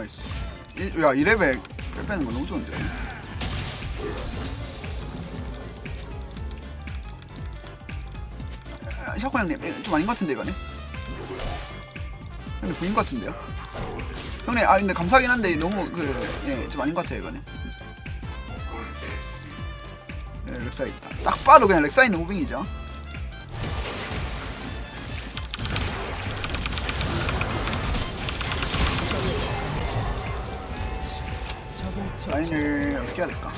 나이스 이, 야 이레벨 뺄 빼는 거 너무 좋은데? 아, 샤코 형님 좀 아닌 것 같은데 이거는? 형님 보인 것 같은데요? 형님 아 근데 감사하긴 한데 너무 그예좀 아닌 것 같아요 이거는. 예, 렉사 있다. 딱 봐도 그냥 렉사 있는 무빙이죠 라인을 어떻게 해야 될까?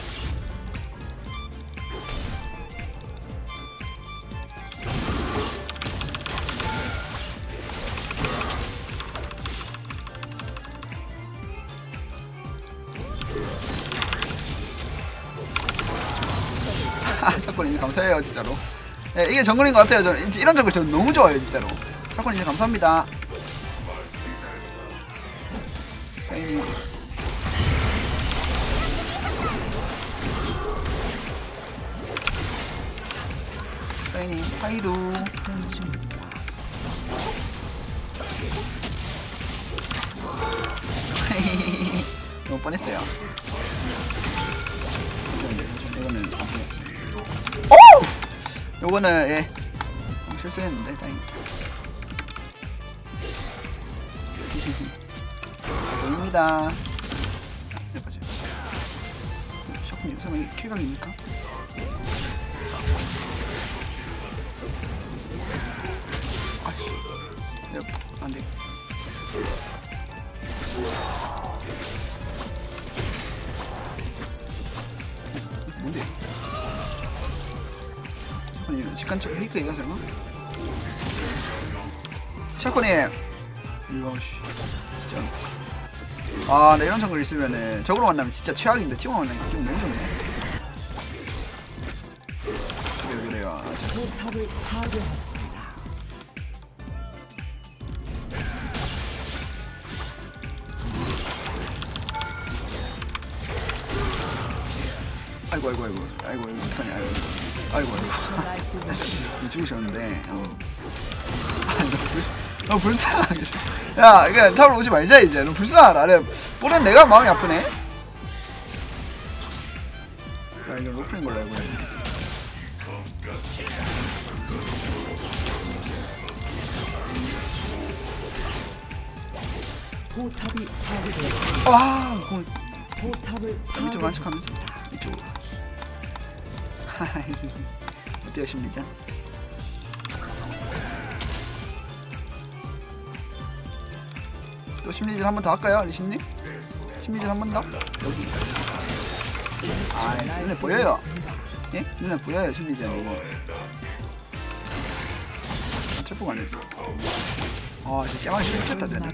샤코님 감사해요 진짜로. 예, 이게 정글인 것 같아요 저는. 이런 정글 저는 너무 좋아요 진짜로. 샤코님 감사합니다 하이루 너무 뻔했어요. 이거는 안 뻔했어요. 오! 요거는 예. 어, 실수했는데 다행히. 보입니다. 여기까지 샤프님 설마 이게 킬각입니까? 내가 안돼 뭔데? 아니 직관적 페이크인가 설마? 샤코님 이거 씨 진짜 아, 네, 이런 정글 있으면은 적으로 만나면 진짜 최악인데 팀으로 만나면 기분 너무 좋네. 그래 그래요. 아, 파괴했습 아이고 아이고 아이고. 아이고 이거 어떡하냐 아이고. 아이고 아이고. 이 죽으셨는데 어. 아, 너 불, 불쌍하게 좀- 야 이거 타올 오지 말자 이제. 너 불쌍하다. 그래 보는 내가 마음이 아프네. 야 이거 로프인 걸로 알고 있네. 포탑이 파괴되었습니다. 와 이거 포탑을 밑으로 만척하면서 파괴했습니다. 이쪽으로 어때요 심리전? 또 심리전 한 번 더 할까요 리신님? 심리전 한 번 더? 여기 아 눈에 보여요 예? 눈에 보여요 심리전 이거 아, 철풍 안돼 아 진짜 깨만 싫겠다 쟤네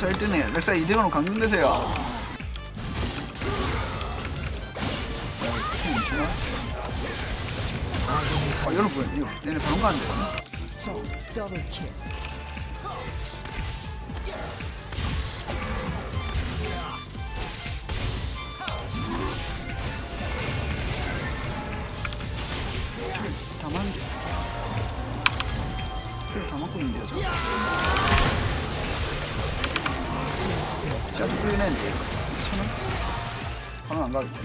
렉사 1등이에요 렉사 2등으로 강등되세요 아 여러분 이거 얘네 바로 가는데 적 더블킬. 다 맞는 게. 그래 다 맞고 있는데요, 저. 했는데. 천원? 바람 안 가겠다.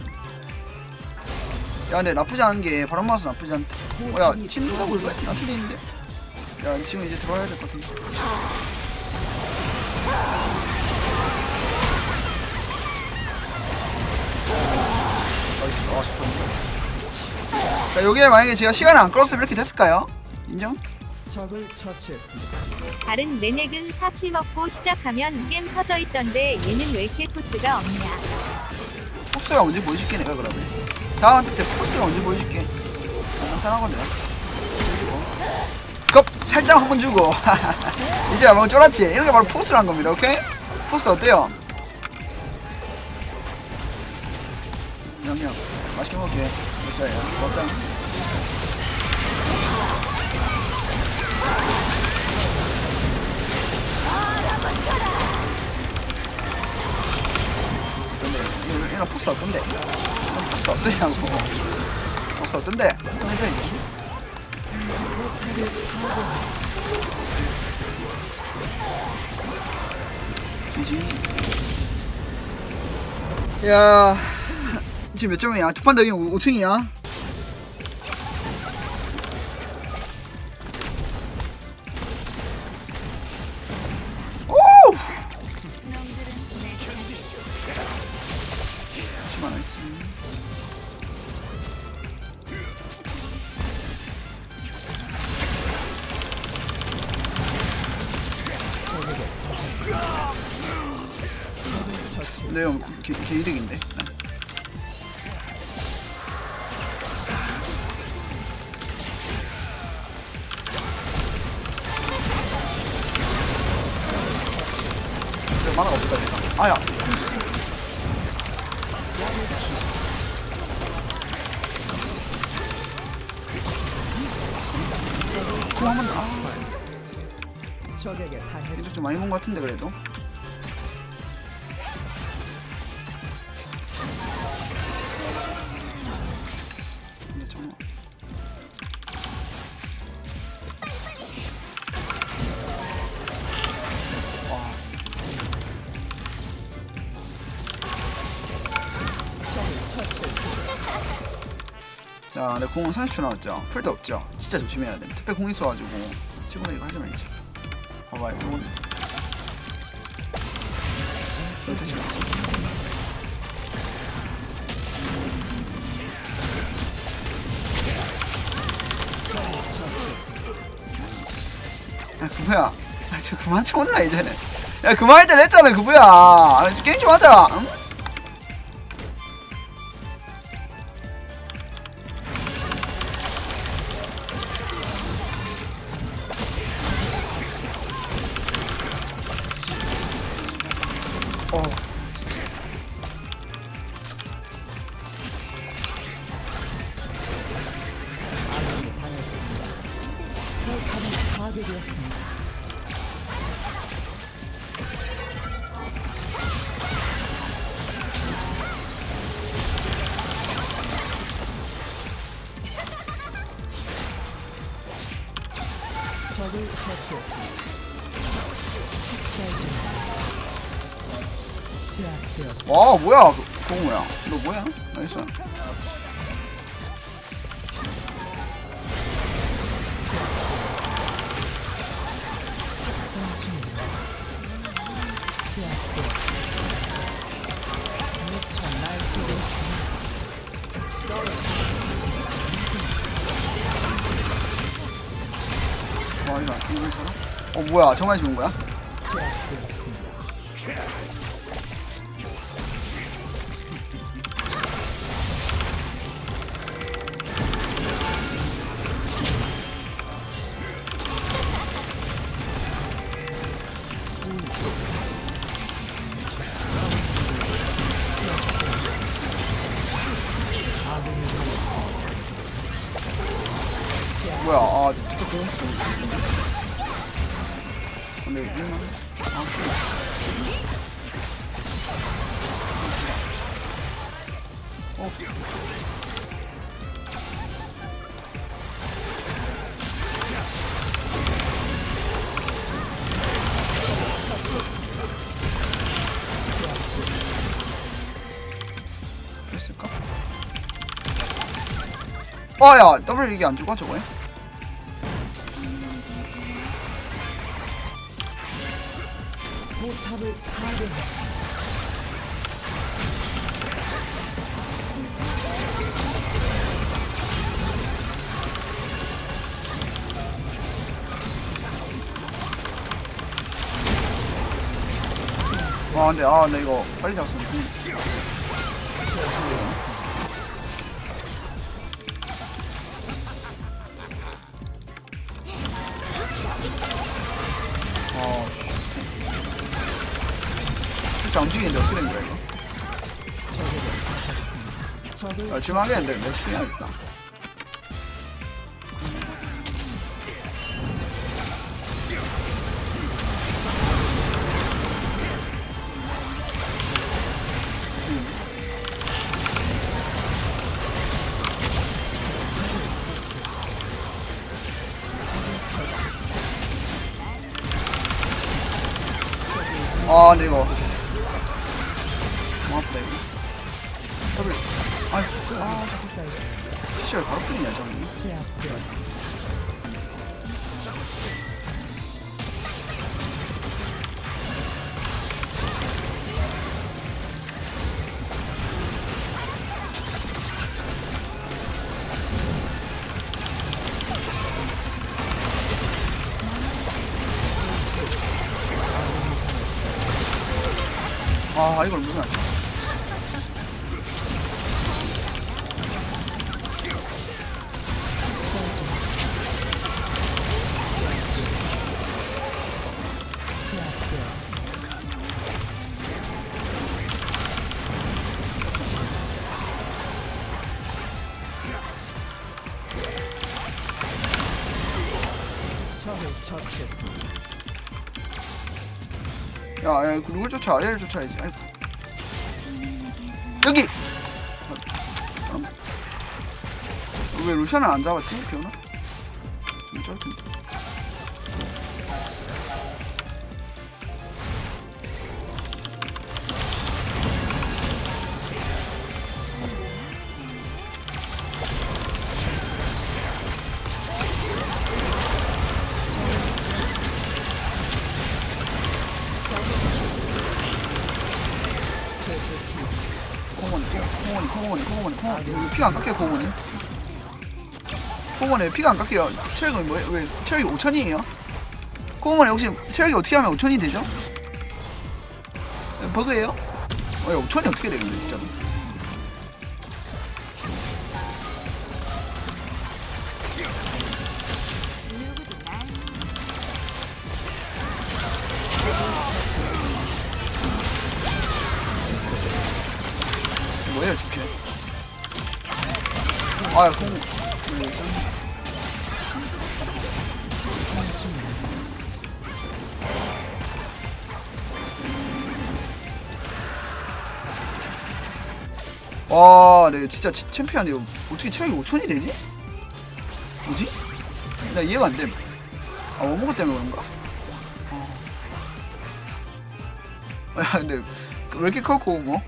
야, 근데 나쁘지 않은 게 바람 맞아서 나쁘지 않다. 어, 야, 친구가 볼까? 나 틀리는데? 야, 지금 이제 들어와야 될 것 같은데. 나이스, 아, 싶었는데. 자, 여기에 만약에 제가 시간을 안 끌었으면 이렇게 됐을까요? 인정? 적을 처치했습니다. 다른 매넥은 4킬 먹고 시작하면 게임 터져 있던데 얘는 왜 이렇게 코스가 없냐. 포스가 언제 보여줄게 내가 그러면. 다음 한테 때 포스가 언제 보여줄게. 간단하거든 컵 살짝 한번 주고. 이제 뭐 쫄았지? 이런 게 바로 포스란 겁니다 오케이? 포스 어때요? 그냥 맛있게 먹게. 됐어요. 먹다 얘는 얘는 포스 어떤데? 얘는 포스 어떠냐고 포스 어떤데? 해줘 이제 지지 야 지금 몇 점이야? 두판 더 이기면 5층이야 근데 형 개, 개이득인데? 네. 네, 만화가 없었다 내가 아야. 공 한번 아. 당했습니다. 이거 좀 많이 본것 같은데 그래도 자, 내 공은 40초 남았죠. 풀도 없죠. 진짜 조심해야 돼. 특별 공 있어가지고 최고로 이거 하지 말자. 봐봐, 이건 다시 왔어. 야, 그부야. 아, 저 그만 좀 혼나 이제는. 야, 그만할 때 냈잖아, 그부야. 아, 게임 좀 하자. 응? 파괴되었습니다. 적을 처치했습니다. 와, 뭐야. 뭐야. 너 뭐야? 나이스. 뭐야. 정말 죽은 거야? 됐을까? 아, 야, 더블 이게 안 죽어, 저거에? 포탑을 파괴했습니다. 와, 근데, 아, 나 이거 빨리 잡았으면. 아, 씨. 진짜 움직이는데 어떻게 된 거야, 이거? 아, 지금 하겠는데, 몇 시간 해야겠다. 아 근데 이거 너무 아프다 이거 더블 아이 아 자꾸 시절 바로 끊이냐 저기 제압되었습니다. 아 이걸 무슨 하지. 적을 처치했습니다. 야, 야 누굴 쫓아 얘를 쫓아야지. 아이고. 여기! 어? 왜 루시안을 안 잡았지? 비오나? 좀 쩔텐데 피가 안 깎여 콩원이 콩원이 피가 안 깎여요 체력이 뭐왜 왜 체력이 5천이에요 콩원이 혹시 체력이 어떻게 하면 5천이 되죠? 네, 버그예요? 어, 야, 5천이 어떻게 돼 근데 진짜로 콩 네, 참. 와, 네, 진짜 치- 챔피언 이거 어떻게 체력이 5천이 되지? 뭐지? 나 이해가 안 돼. 아, 워머그 때문에 그런가? 어. 야, 근데 왜 이렇게 컸고 뭐?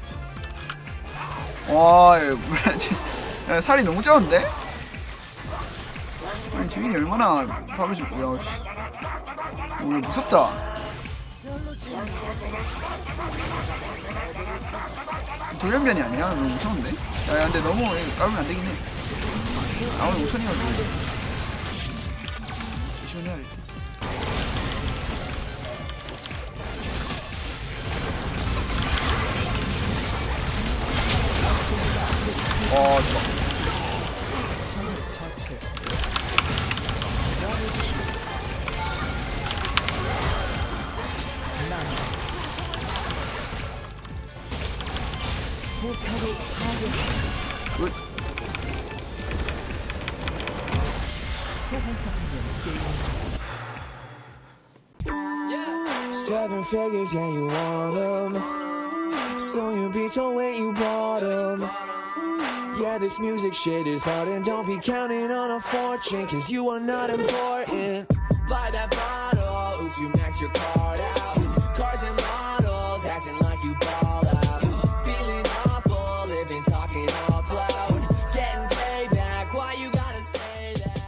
와, 얘 뭐야, 진- 야, 살이 너무 쩌는데? 아니 주인이 얼마나 밥을 씨. 오늘 무섭다. 돌연변이 아니야? 너무 무서운데? 야, 야 근데 너무 까면 안 되긴 해. 아, 오늘 5천이가지고. 조심해야 돼. 와, 좋아. Seven figures, yeah, you want them. So you be told when you bought them. Yeah, this music shit is hard, and don't be counting on a fortune, cause you are not important. Buy that bottle if you max your card out.